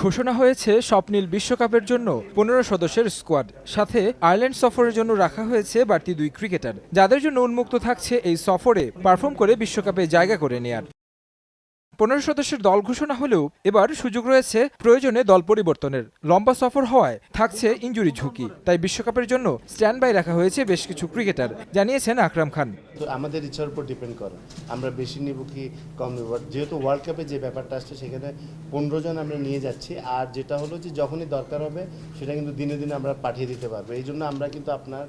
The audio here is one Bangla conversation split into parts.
ঘোষণা হয়েছে স্বপ্নীল বিশ্বকাপের জন্য পনেরো সদস্যের স্কোয়াড। সাথে আয়ারল্যান্ড সফরের জন্য রাখা হয়েছে বাড়তি দুই ক্রিকেটার। যাদের জন্য উন্মুক্ত থাকছে এই সফরে পারফর্ম করে বিশ্বকাপে জায়গা করে নেয়ার। পনেরো সদস্যের দল ঘোষণা হলেও এবার সুযোগ রয়েছে প্রয়োজনে দল পরিবর্তনের। লম্বা সফর হওয়ায় থাকছে ইঞ্জুরি ঝুঁকি, তাই বিশ্বকাপের জন্য স্ট্যান্ড বাই রাখা হয়েছে বেশ কিছু ক্রিকেটার, জানিয়েছেন আকরাম খান। তো আমাদের ইচ্ছার উপর ডিপেন্ড করে, আমরা বেশি নিব কি কম নিব যেহেতু ওয়ার্ল্ড কাপে যে ব্যাপারটা আসছে সেখানে পনেরো জন আমরা নিয়ে যাচ্ছি, আর যেটা হলো যে যখনই দরকার হবে সেটা কিন্তু দিনে দিনে আমরা পাঠিয়ে দিতে পারব। এই জন্য আমরা কিন্তু আপনার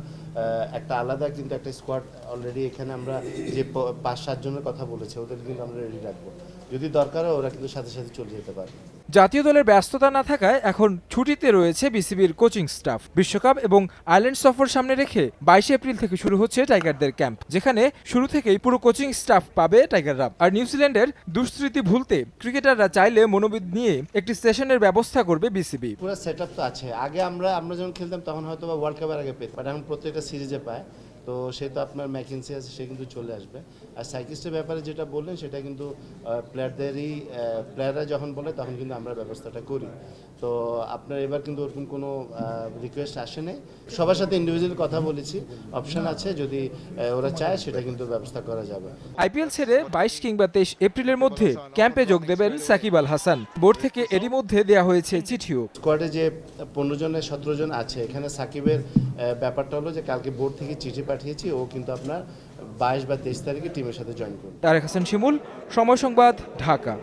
একটা আলাদা কিন্তু একটা স্কোয়াড অলরেডি এখানে আমরা যে পাঁচ সাতজনের কথা বলেছি, ওদের কিন্তু আমরা রেডি রাখব। যদি দরকার হয় ওরা কিন্তু সাথে সাথে চলে যেতে পারবে জাতীয় দলের ব্যস্ততা না থাকায় এখন ছুটিতে রয়েছে বিসিবির কোচিং স্টাফ। বিশ্বকাপ এবং আয়ারল্যান্ড সফর সামনে রেখে বাইশে এপ্রিল থেকে শুরু হচ্ছে টাইগারদের ক্যাম্প যেখানে শুরু থেকেই পুরো কোচিং স্টাফ পাবে টাইগাররা। আর নিউজিল্যান্ডের দুষ্কৃতি ভুলতে ক্রিকেটাররা চাইলে মনোবিদ নিয়ে একটি সেশনের ব্যবস্থা করবে বিসিবি। পুরো সেট তো আছে। আগে আমরা আমরা যখন খেলতাম তখন হয়তো বা ওয়ার্ল্ড কাপের আগে পেতাম বাট এখন প্রত্যেকটা সিরিজে পায়। তো সে তো আপনার ম্যাকেন্সি আছে সে কিন্তু চলে আসবে। আর সাইকিস্টের ব্যাপারে যেটা বললেন সেটা কিন্তু প্লেয়ারদেরই প্লেয়াররা যখন বলে তখন কিন্তু আমরা ব্যবস্থাটা করি। তো আপনার এবার কিন্তু ওরকম কোনো রিকোয়েস্ট আসে নাই। সবার সাথে ইন্ডিভিজুয়াল কথা বলেছি। অপশন আছে যদি ওরা চায় সেটা কিন্তু ব্যবস্থা করা যাবে। আইপিএল ছেড়ে বাইশ কিংবা তেইশ এপ্রিলের মধ্যে ক্যাম্পে যোগ দেবেন সাকিব আল হাসান। বোর্ড থেকে এরই মধ্যে দেয়া হয়েছে চিঠিও। স্কোয়াডে যে পনেরো জনের সতেরো জন আছে এখানে সাকিবের ব্যাপারটা হলো যে কালকে বোর্ড থেকে চিঠি পাঠিয়েছি, ও কিন্তু আপনার বাইশ বা তেইশ তারিখে টিমের সাথে জয়েন করবে। তারেক হাসান শিমুল, সময় সংবাদ, ঢাকা।